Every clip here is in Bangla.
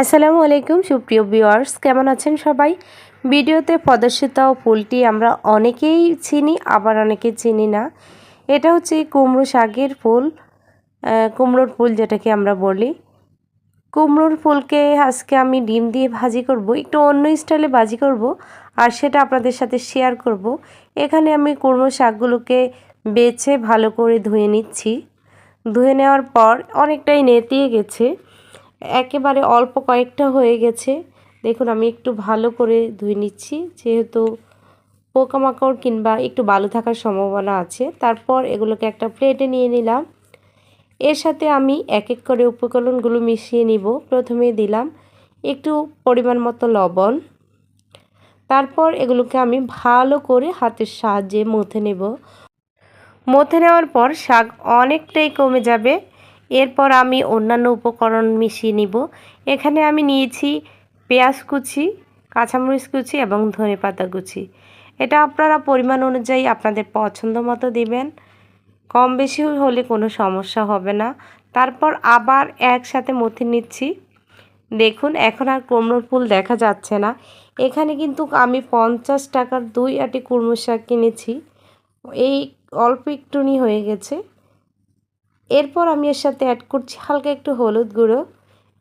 আসসালামু আলাইকুম, সুপ্রিয় ভিউয়ার্স, কেমন আছেন সবাই? ভিডিওতে প্রদর্শিত ফুলটি আমরা অনেকেই চিনি, আবার অনেকে চিনি না। এটা হচ্ছে কুমড়ো শাকের ফুল কুমড়োর ফুল যেটাকে আমরা বলি। কুমড়োর ফুলকে আজকে আমি ডিম দিয়ে ভাজি করব, একটু অন্য স্টাইলে ভাজি করব, আর সেটা আপনাদের সাথে শেয়ার করব। এখানে আমি কুমড়ো শাকগুলোকে বেছে ভালো করে ধুয়ে নিচ্ছি। ধুয়ে নেওয়ার পর অনেকটাই নেতিয়ে গেছে। একেবারে অল্প কয়েকটা হয়ে গেছে। দেখুন, আমি একটু ভালো করে ধুয়ে নিচ্ছি। যেহেতু পোকামাকড় কিংবা একটু বালু থাকার সম্ভাবনা আছে, তারপর এগুলোকে একটা প্লেটে নিয়ে নিলাম। এর সাথে আমি এক এক করে উপকরণগুলো মিশিয়ে নিব। প্রথমে দিলাম একটু পরিমাণ মতো লবণ। তারপর এগুলোকে আমি ভালো করে হাতের সাহায্যে মথে নেব। মথে নেওয়ার পর শাক অনেকটাই কমে যাবে। এরপর আমি অন্যান্য উপকরণ মিশিয়ে নিব। এখানে আমি নিয়েছি পেঁয়াজ কুচি, কাঁচামরিচ কুচি এবং ধনে পাতা কুচি। এটা আপনারা পরিমাণ অনুযায়ী আপনাদের পছন্দ মতো দিবেন। কম বেশি হলে কোনো সমস্যা হবে না। তারপর আবার একসাথে মথে নিচ্ছি। দেখুন, এখন আর কুমড়োর ফুল দেখা যাচ্ছে না। এখানে কিন্তু আমি পঞ্চাশ টাকার দুই আটি কুমড়ো শাক কিনেছি। এই অল্প একটুনি হয়ে গেছে। এরপর আমি এর সাথে অ্যাড করছি হালকা একটু হলুদ গুঁড়ো।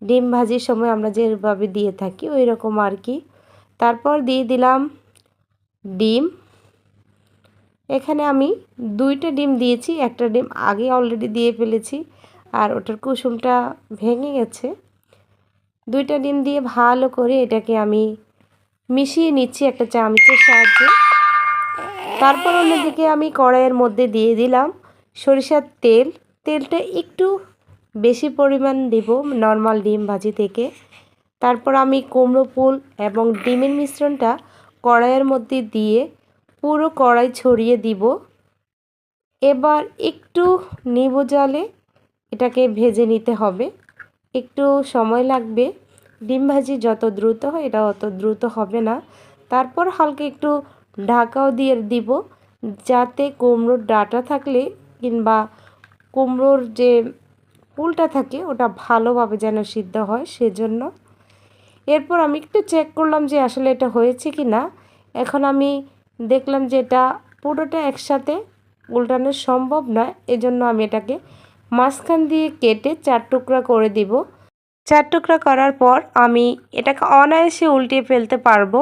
ডিম ভাজির সময় আমরা যেভাবে দিয়ে থাকি, ওই রকম আর কি। তারপর দিয়ে দিলাম ডিম। এখানে আমি দুইটা ডিম দিয়েছি, একটা ডিম আগে অলরেডি দিয়ে ফেলেছি, আর ওটার কুসুমটা ভেঙে গেছে। দুইটা ডিম দিয়ে ভালো করে এটাকে আমি মিশিয়ে নিচ্ছি একটা চামচের সাহায্যে। তারপর অন্যদিকে আমি কড়াইয়ের মধ্যে দিয়ে দিলাম সরিষার তেল। তেলটা একটু বেশি পরিমাণ দেব নর্মাল ডিম ভাজি থেকে। তারপর আমি কুমড়ো ফুল এবং ডিমের মিশ্রণটা কড়াইয়ের মধ্যে দিয়ে পুরো কড়াই ছড়িয়ে দিব। এবার একটু নিবু জালে এটাকে ভেজে নিতে হবে। একটু সময় লাগবে। ডিম ভাজি যত দ্রুত হয়, এটা অত দ্রুত হবে না। তারপর হালকা একটু ঢাকাও দিয়ে দিব, যাতে কুমড়োর ডাটা থাকলে কিংবা কুমড়োর যে ফুলটা থাকে, ওটা ভালোভাবে যেন সিদ্ধ হয় সেজন্য। এরপর আমি একটু চেক করলাম যে আসলে এটা হয়েছে কি না এখন আমি দেখলাম যে এটা পুরোটা একসাথে উল্টানো সম্ভব না এজন্য আমি এটাকে মাঝখান দিয়ে কেটে চার টুকরা করে দিব। চার টুকরা করার পর আমি এটাকে অনায়াসে উল্টিয়ে ফেলতে পারব।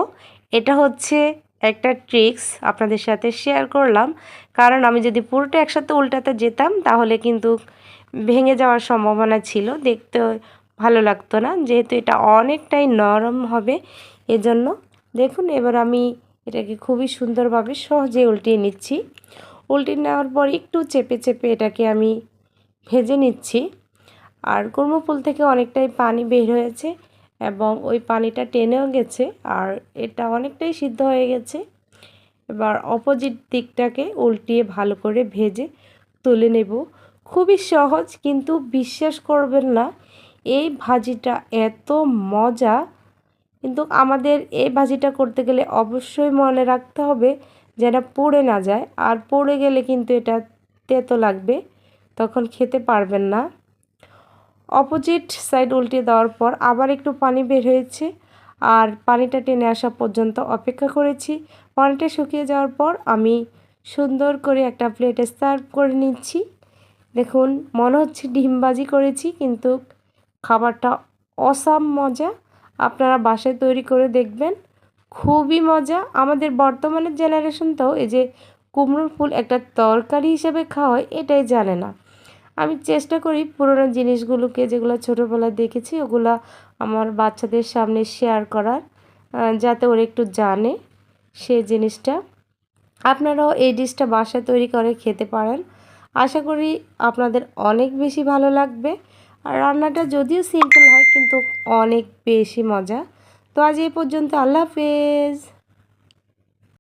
এটা হচ্ছে একটা ট্রিক্স আপনাদের সাথে শেয়ার করলাম। কারণ আমি যদি পুরোটা একসাথে উল্টাতে যেতাম, তাহলে কিন্তু ভেঙে যাওয়ার সম্ভাবনা ছিল। দেখতে ভালো লাগতো না, যেহেতু এটা অনেকটাই নরম হবে, এজন্য দেখুন, এবার আমি এটাকে খুবই সুন্দরভাবে সহজে উল্টিয়ে নিচ্ছি। উল্টিয়ে নেওয়ার পর একটু চেপে চেপে এটাকে আমি ভেজে নিচ্ছি। আর কুমড়ো ফুল থেকে অনেকটাই পানি বের হয়েছে। এবং ওই পানিটা টেনেও গেছে আর এটা অনেকটাই সিদ্ধ হয়ে গেছে। এবার অপোজিট দিকটাকে উল্টিয়ে ভালো করে ভেজে তুলে নেব। খুবই সহজ, কিন্তু বিশ্বাস করবেন না, এই ভাজিটা এত মজা। কিন্তু আমাদের এই ভাজিটা করতে গেলে অবশ্যই মনে রাখতে হবে যেন পড়ে না যায়। আর পড়ে গেলে কিন্তু এটা তেতো লাগবে, তখন খেতে পারবেন না। অপোজিট সাইড উল্টে দেওয়ার পর আবার একটু পানি বের হয়েছে আর পানিটা টেনে আসা পর্যন্ত অপেক্ষা করেছি। পানিটা শুকিয়ে যাওয়ার পর আমি সুন্দর করে একটা প্লেটে সার্ভ করে নিচ্ছি। দেখুন, মনে হচ্ছে ডিমবাজি করেছি, কিন্তু খাবারটা অসাম মজা। আপনারা বাসায় তৈরি করে দেখবেন, খুবই মজা। আমাদের বর্তমানের জেনারেশন তো এই যে কুমড়োর ফুল একটা তরকারি হিসেবে খাওয়া হয়, এটাই জানে না। আমি চেষ্টা করি পুরোনো জিনিসগুলোকে যেগুলো ছোটোবেলায় দেখেছি, ওগুলো আমার বাচ্চাদের সামনে শেয়ার করার যাতে ওরা একটু জানে সে জিনিসটা। আপনারাও এই ডিশটা বাসায় তৈরি করে খেতে পারেন। আশা করি আপনাদের অনেক বেশি ভালো লাগবে। আর রান্নাটা যদিও সিম্পল হয়, কিন্তু অনেক বেশি মজা। তো আজ এই পর্যন্ত আল্লাহ হাফেজ।